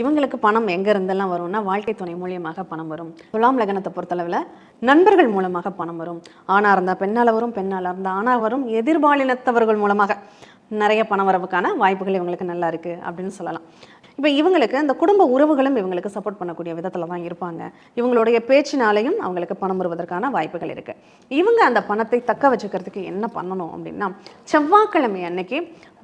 இவங்களுக்கு பணம் எங்க இருந்தெல்லாம் வரும்னா வாழ்க்கை துணை மூலியமாக பணம் வரும். துலாம் லக்னத்தை பொறுத்தளவில் நண்பர்கள் மூலமாக பணம் வரும். ஆணாக இருந்தா பெண்ணால வரும் பெண்ணால இருந்தா ஆணாக வரும். எதிர்பாலினத்தவர்கள் மூலமாக நிறைய பணம் வரவுக்கான வாய்ப்புகள் இவங்களுக்கு நல்லா இருக்கு அப்படின்னு சொல்லலாம். இப்போ இவங்களுக்கு அந்த குடும்ப உறவுகளும் இவங்களுக்கு சப்போர்ட் பண்ணக்கூடிய விதத்தில் தான் இருப்பாங்க. இவங்களுடைய பேச்சினாலையும் அவங்களுக்கு பணம் வருவதற்கான வாய்ப்புகள் இருக்குது இவங்க அந்த பணத்தை தக்க வச்சுக்கிறதுக்கு என்ன பண்ணணும் அப்படின்னா செவ்வாய்க்கிழமை அன்னைக்கு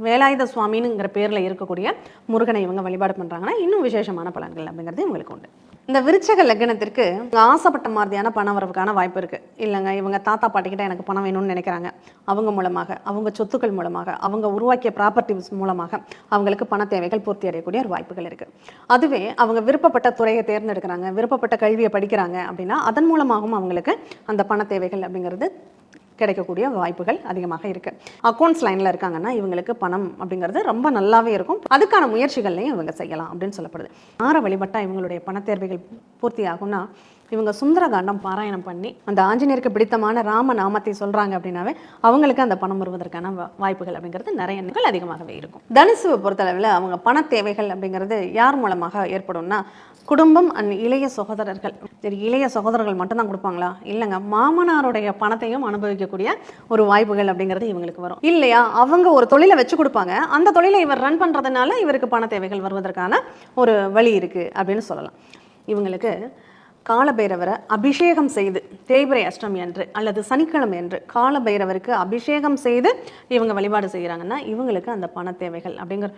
வேலாயுத சுவாமினுங்கிற பேரில் இருக்கக்கூடிய முருகனை இவங்க வழிபாடு பண்ணுறாங்கன்னா இன்னும் விசேஷமான பலன்கள் அப்படிங்கிறது இவங்களுக்கு உண்டு. இந்த விருச்சக லக்னத்திற்கு ஆசைப்பட்ட மாதிரியான பண வரவுக்கான வாய்ப்பு இருக்குது இல்லைங்க இவங்க தாத்தா பாட்டிக்கிட்ட எனக்கு பணம் வேணும்னு நினைக்கிறாங்க. அவங்க மூலமாக அவங்க சொத்துக்கள் மூலமாக அவங்க உருவாக்கிய ப்ராப்பர்ட்டிஸ் மூலமாக அவங்களுக்கு பண தேவைகள் பூர்த்தி அடையக்கூடிய ஒரு வாய்ப்புகள் இருக்கு. அதுவே அவங்க விருப்பப்பட்ட துறையை தேர்ந்தெடுக்கிறாங்க விருப்பப்பட்ட கல்வியை படிக்கிறாங்க அப்படின்னா அதன் மூலமாகவும் அவங்களுக்கு அந்த பண தேவைகள் அப்படிங்கிறது கிடைக்கக்கூடிய வாய்ப்புகள் அதிகமாக இருக்கு. அக்கௌண்ட்ஸ் லைனில் இருக்காங்கன்னா இவங்களுக்கு பணம் அப்படிங்கிறது ரொம்ப நல்லாவே இருக்கும். அதுக்கான முயற்சிகள்லையும் இவங்க செய்யலாம் அப்படின்னு சொல்லப்படுது. ஆற வழிபட்டால் இவங்களுடைய பண தேவைகள் பூர்த்தி ஆகும்னா இவங்க சுந்தரகாண்டம் பாராயணம் பண்ணி அந்த ஆஞ்சநேயருக்கு பிடித்தமான ராம நாமத்தை சொல்றாங்க அப்படின்னாவே அவங்களுக்கு அந்த பணம் வருவதற்கான வாய்ப்புகள் அப்படிங்கிறது நிறைய எண்ணங்கள் அதிகமாகவே இருக்கும். தனுசுவை பொறுத்தளவில் அவங்க பண தேவைகள் அப்படிங்கிறது யார் மூலமாக ஏற்படும்னா குடும்பம் அண்ட் இளைய சகோதரர்கள். சரி இளைய சகோதரர்கள் மட்டும்தான் கொடுப்பாங்களா? இல்லைங்க. மாமனாருடைய பணத்தையும் அனுபவிக்கக்கூடிய ஒரு வாய்ப்புகள் அப்படிங்கிறது இவங்களுக்கு வரும். இல்லையா? அவங்க ஒரு தொழிலை வச்சு கொடுப்பாங்க. அந்த தொழிலை இவர் ரன் பண்ணுறதுனால இவருக்கு பண தேவைகள் வருவதற்கான ஒரு வழி இருக்குது அப்படின்னு சொல்லலாம். இவங்களுக்கு காலபைரவரை அபிஷேகம் செய்து தேய்பிரை அஷ்டமி அன்று அல்லது சனிக்கிழமை அன்று காலபைரவருக்கு அபிஷேகம் செய்து இவங்க வழிபாடு செய்கிறாங்கன்னா இவங்களுக்கு அந்த பண தேவைகள் அப்படிங்கிற